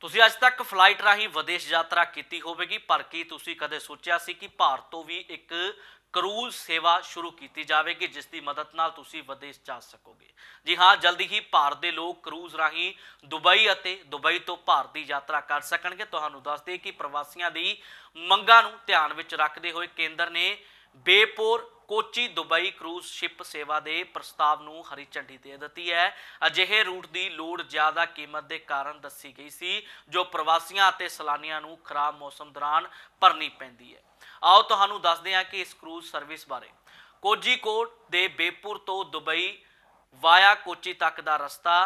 ਤੁਸੀਂ ਅੱਜ ਤੱਕ ਫਲਾਈਟ ਰਾਹੀਂ ਵਿਦੇਸ਼ ਯਾਤਰਾ ਕੀਤੀ ਹੋਵੇਗੀ, ਪਰ ਕੀ ਤੁਸੀਂ ਕਦੇ ਸੋਚਿਆ ਸੀ ਕਿ ਭਾਰਤ ਤੋਂ ਵੀ ਇੱਕ ਕਰੂਜ਼ ਸੇਵਾ ਸ਼ੁਰੂ ਕੀਤੀ ਜਾਵੇਗੀ, ਜਿਸ ਦੀ ਮਦਦ ਨਾਲ ਤੁਸੀਂ ਵਿਦੇਸ਼ ਜਾ ਸਕੋਗੇ? ਜੀ ਹਾਂ, ਜਲਦੀ ਹੀ ਭਾਰਤ ਦੇ ਲੋਕ ਕਰੂਜ਼ ਰਾਹੀਂ ਦੁਬਈ ਅਤੇ ਦੁਬਈ ਤੋਂ ਭਾਰਤ ਦੀ ਯਾਤਰਾ ਕਰ ਸਕਣਗੇ। ਤੁਹਾਨੂੰ ਦੱਸ ਦਈਏ ਕਿ ਪ੍ਰਵਾਸੀਆਂ ਦੀ ਮੰਗਾਂ ਨੂੰ ਧਿਆਨ ਵਿੱਚ ਰੱਖਦੇ ਹੋਏ ਕੇਂਦਰ ਨੇ Beypore Kochi Dubai cruise ship ਸੇਵਾ ਦੇ ਪ੍ਰਸਤਾਵ ਨੂੰ ਹਰੀ ਝੰਡੀ ਦੇ ਦਿੱਤੀ ਹੈ। ਅਜਿਹੇ ਰੂਟ ਦੀ ਲੋੜ ਜ਼ਿਆਦਾ ਕੀਮਤ ਦੇ ਕਾਰਨ ਦੱਸੀ ਗਈ ਸੀ, ਜੋ ਪ੍ਰਵਾਸੀਆਂ ਅਤੇ ਸੈਲਾਨੀਆਂ ਨੂੰ ਖਰਾਬ ਮੌਸਮ ਦੌਰਾਨ ਭਰਨੀ ਪੈਂਦੀ ਹੈ। ਆਓ ਤੁਹਾਨੂੰ ਦੱਸਦੇ ਹਾਂ ਕਿ ਇਸ ਕਰੂਜ਼ ਸਰਵਿਸ ਬਾਰੇ। ਕੋਜੀਕੋਟ ਦੇ ਬੇਪੁਰ ਤੋਂ ਦੁਬਈ ਵਾਇਆ ਕੋਚੀ ਤੱਕ ਦਾ ਰਸਤਾ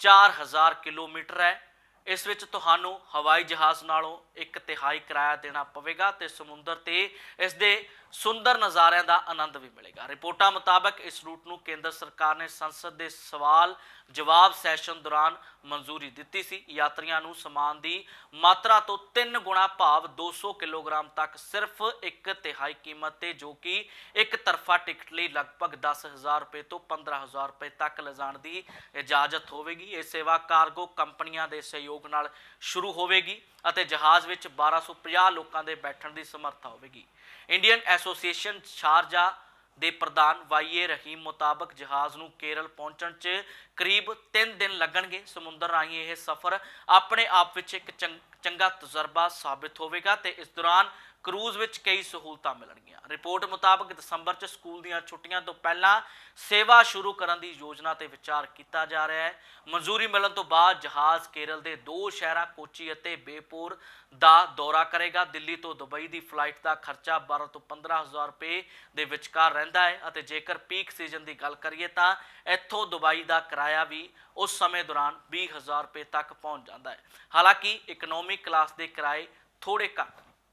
4000 ਕਿਲੋਮੀਟਰ ਹੈ। ਇਸ ਵਿੱਚ ਤੁਹਾਨੂੰ ਹਵਾਈ ਜਹਾਜ਼ ਨਾਲੋਂ ਇੱਕ ਤਿਹਾਈ ਕਿਰਾਇਆ ਦੇਣਾ ਪਵੇਗਾ ਤੇ ਸਮੁੰਦਰ ਤੇ ਇਸ ਦੇ ਸੁੰਦਰ ਨਜ਼ਾਰਿਆਂ ਦਾ ਆਨੰਦ ਵੀ ਮਿਲੇਗਾ। ਰਿਪੋਰਟਾਂ ਮੁਤਾਬਕ ਇਸ ਰੂਟ ਨੂੰ ਕੇਂਦਰ ਸਰਕਾਰ ਨੇ ਸੰਸਦ ਦੇ ਸਵਾਲ ਜਵਾਬ ਸੈਸ਼ਨ ਦੌਰਾਨ ਮਨਜ਼ੂਰੀ ਦਿੱਤੀ ਸੀ। ਯਾਤਰੀਆਂ ਨੂੰ ਸਮਾਨ ਦੀ ਮਾਤਰਾ ਤੋਂ 3 ਗੁਣਾ ਭਾਵ 200 ਕਿਲੋਗ੍ਰਾਮ ਤੱਕ ਸਿਰਫ ਇੱਕ ਤਿਹਾਈ ਕੀਮਤ ਤੇ ਜੋ ਕਿ ਇੱਕ ਤਰਫਾ ਟਿਕਟ ਲਈ ਲਗਭਗ 10000 ਰੁਪਏ ਤੋਂ 15000 ਰੁਪਏ ਤੱਕ ਲਿਜਾਣ ਦੀ ਇਜਾਜ਼ਤ ਹੋਵੇਗੀ। ਇਹ ਸੇਵਾ ਕਾਰਗੋ ਕੰਪਨੀਆਂ ਦੇ ਸਹਿਯੋਗ ਨਾਲ ਸ਼ੁਰੂ ਹੋਵੇਗੀ ਅਤੇ ਜਹਾਜ਼ ਵਿੱਚ 1250 ਲੋਕਾਂ ਦੇ ਬੈਠਣ ਦੀ ਸਮਰੱਥਾ ਹੋਵੇਗੀ। ਇੰਡੀਅਨ ਐਸੋਸੀਏਸ਼ਨ ਸ਼ਾਰਜਾ ਦੇ ਪ੍ਰਧਾਨ ਵਾਈਏ ਰਹੀਮ ਮੁਤਾਬਕ ਜਹਾਜ਼ ਨੂੰ ਕੇਰਲ ਪਹੁੰਚਣ 'ਚ ਕਰੀਬ 3 ਦਿਨ ਲੱਗਣਗੇ। ਸਮੁੰਦਰ ਰਾਹੀਂ ਇਹ ਸਫ਼ਰ ਆਪਣੇ ਆਪ ਵਿੱਚ ਇੱਕ ਚੰਗ- ਚੰਗਾ ਤਜਰਬਾ ਸਾਬਿਤ ਹੋਵੇਗਾ ਤੇ ਇਸ ਦੌਰਾਨ ਕਰੂਜ਼ ਵਿੱਚ ਕਈ ਸਹੂਲਤਾਂ ਮਿਲਣਗੀਆਂ। ਰਿਪੋਰਟ ਮੁਤਾਬਕ ਦਸੰਬਰ 'ਚ ਸਕੂਲ ਦੀਆਂ ਛੁੱਟੀਆਂ ਤੋਂ ਪਹਿਲਾਂ ਸੇਵਾ ਸ਼ੁਰੂ ਕਰਨ ਦੀ ਯੋਜਨਾ ਤੇ ਵਿਚਾਰ ਕੀਤਾ ਜਾ ਰਿਹਾ ਹੈ। ਮਨਜ਼ੂਰੀ ਮਿਲਣ ਤੋਂ ਬਾਅਦ ਜਹਾਜ਼ ਕੇਰਲ ਦੇ ਦੋ ਸ਼ਹਿਰਾਂ ਕੋਚੀ ਅਤੇ ਬੇਪੁਰ ਦਾ ਦੌਰਾ ਕਰੇਗਾ। ਦਿੱਲੀ ਤੋਂ ਦੁਬਈ ਦੀ ਫਲਾਈਟ ਦਾ ਖਰਚਾ 12 ਤੋਂ 15000 ਰੁਪਏ ਦੇ ਵਿਚਕਾਰ ਰਹਿੰਦਾ ਹੈ ਅਤੇ ਜੇਕਰ ਪੀਕ ਸੀਜ਼ਨ ਦੀ ਗੱਲ ਕਰੀਏ ਤਾਂ ਇੱਥੋਂ ਦੁਬਈ ਦਾ ਕਿਰਾਇਆ ਵੀ ਉਸ ਸਮੇਂ ਦੌਰਾਨ 20000 ਰੁਪਏ ਤੱਕ ਪਹੁੰਚ ਜਾਂਦਾ ਹੈ। ਹਾਲਾਂਕਿ ਇਕਨੋਮਿਕ ਕਲਾਸ ਦੇ ਕਿਰਾਏ ਥੋੜੇ ਘੱਟ